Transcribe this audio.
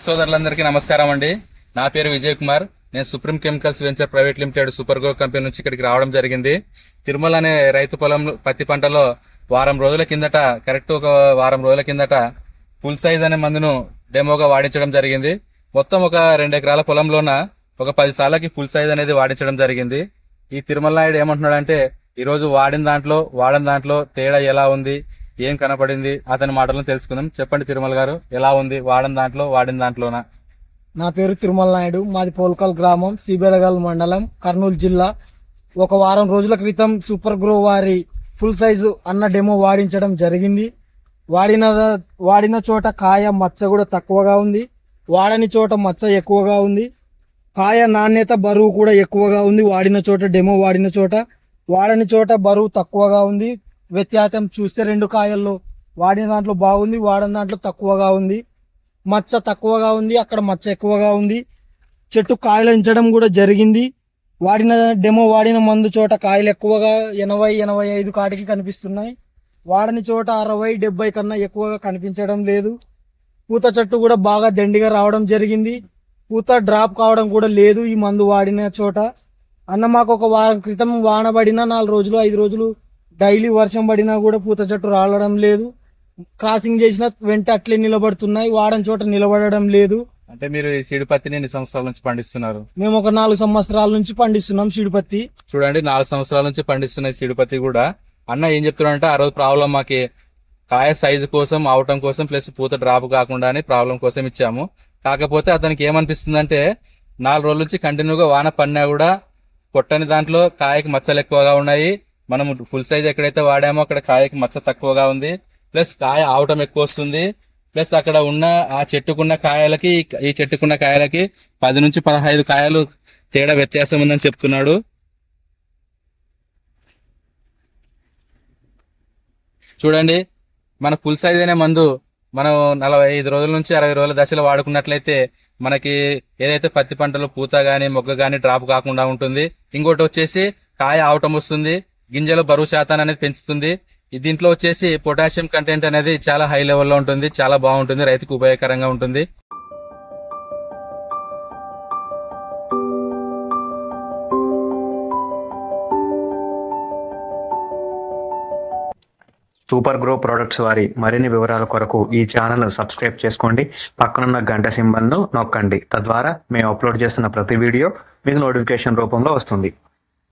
రైతు సోదరులందరికీ నమస్కారం అండి. నా పేరు విజయ్ కుమార్. నేను supreme chemicals venture private limited super grow company నుంచి ఇక్కడికి రావడం జరిగింది. తిరుమల అనే రైతు పొలంలో పత్తి పంటలో వారం రోజుల కిందట కరెక్ట్ ఒక వారం రోజుల కిందట ఫుల్ సైజ్ అనే మందును డెమోగా వాడించడం జరిగింది. మొత్తం ఒక రెండు ఎకరాల పొలంలోన ఒక పది సార్లకి ఫుల్ సైజ్ అనేది వాడించడం జరిగింది. ఈ తిరుమల నాయుడు ఏమంటున్నాడంటే ఈరోజు వాడిన దాంట్లో వాడిన దాంట్లో తేడా ఎలా ఉంది? ఏం కనపడింది? అతని మాటలను తెలుసుకుందాం. చెప్పండి తిరుమల గారు ఎలా ఉంది? వాడిన దాంట్లో వాడిన దాంట్లోనా? నా పేరు తిరుమల నాయుడు. మాది పోల్కల్ గ్రామం సిబెలగల్ మండలం కర్నూలు జిల్లా. ఒక వారం రోజుల క్రితం సూపర్ గ్రో వారి ఫుల్ సైజు అన్న డెమో వాడించడం జరిగింది. వాడిన వాడిన చోట కాయ మచ్చ కూడా తక్కువగా ఉంది. వాడని చోట మచ్చ ఎక్కువగా ఉంది. కాయ నాణ్యత బరువు కూడా ఎక్కువగా ఉంది. వాడిన చోట డెమో వాడిన చోట. వాడని చోట బరువు తక్కువగా ఉంది. వ్యత్యాసం చూస్తే రెండు కాయల్లో. వాడిన దాంట్లో బాగుంది వాడిన దాంట్లో తక్కువగా ఉంది. మచ్చ తక్కువగా ఉంది అక్కడ మచ్చ ఎక్కువగా ఉంది. చెట్టు కాయలు ఎంచడం కూడా జరిగింది. వాడిన డెమో వాడిన మందు చోట కాయలు ఎక్కువగా ఎనభై ఎనభై ఐదు కాటికి కనిపిస్తున్నాయి. వాడని చోట అరవై డెబ్బై కన్నా ఎక్కువగా కనిపించడం లేదు. పూత చెట్టు కూడా బాగా దండిగా రావడం జరిగింది. పూత డ్రాప్ కావడం కూడా లేదు ఈ మందు వాడిన చోట. అన్న మాకు ఒక వారం క్రితం వానబడిన నాలుగు రోజులు ఐదు రోజులు డైలీ వర్షం పడినా కూడా పూత చెట్టు రావడం లేదు. క్రాసింగ్ చేసిన వెంట అట్లే నిలబడుతున్నాయి. వాడని చోట నిలబడడం లేదు. అంటే మీరు ఈ సీడు పత్తిని ఎన్ని సంవత్సరాల నుంచి పండిస్తున్నారు? మేము ఒక నాలుగు సంవత్సరాల నుంచి పండిస్తున్నాం సిడిపత్తి. చూడండి నాలుగు సంవత్సరాల నుంచి పండిస్తున్న ఈ సీడు పత్తి కూడా అన్న ఏం చెప్తున్నాడంటే ఆ రోజు ప్రాబ్లం మాకి కాయ సైజు కోసం అవటం కోసం ప్లస్ పూత డ్రాప్ కాకుండా అని ప్రాబ్లం కోసం ఇచ్చాము. కాకపోతే అతనికి ఏమనిపిస్తుందంటే నాలుగు రోజుల నుంచి కంటిన్యూగా వాన పడినా కూడా పొట్టని దాంట్లో కాయకి మచ్చలు ఎక్కువగా ఉన్నాయి. మనం ఫుల్ సైజ్ ఎక్కడైతే వాడామో అక్కడ కాయకి మచ్చ తక్కువగా ఉంది. ప్లస్ కాయ ఆవటం ఎక్కువ వస్తుంది. ప్లస్ అక్కడ ఉన్న ఆ చెట్టుకున్న కాయలకి ఈ చెట్టుకున్న కాయలకి పది నుంచి పదహైదు కాయలు తేడా వ్యత్యాసం ఉందని చెప్తున్నాడు. చూడండి మన ఫుల్ సైజ్ అనే మందు మనం నలభై ఐదు రోజుల నుంచి అరవై రోజుల దశలో వాడుకున్నట్లయితే మనకి ఏదైతే పత్తి పంటలో పూత కానీ మొగ్గ కానీ డ్రాప్ కాకుండా ఉంటుంది. ఇంకోటి వచ్చేసి కాయ ఆవటం వస్తుంది. గింజల బరువు శాతాన్ని అనేది పెంచుతుంది. దీంట్లో వచ్చేసి పొటాషియం కంటెంట్ అనేది చాలా హై లెవెల్లో ఉంటుంది. చాలా బాగుంటుంది. రైతుకు ఉపయోగకరంగా ఉంటుంది. సూపర్ గ్రో ప్రొడక్ట్స్ వారి మరిన్ని వివరాల కొరకు ఈ ఛానల్ సబ్స్క్రైబ్ చేసుకోండి. పక్కనున్న గంట సింబల్ను నొక్కండి. తద్వారా మేము అప్లోడ్ చేస్తున్న ప్రతి వీడియో మీకు నోటిఫికేషన్ రూపంలో వస్తుంది.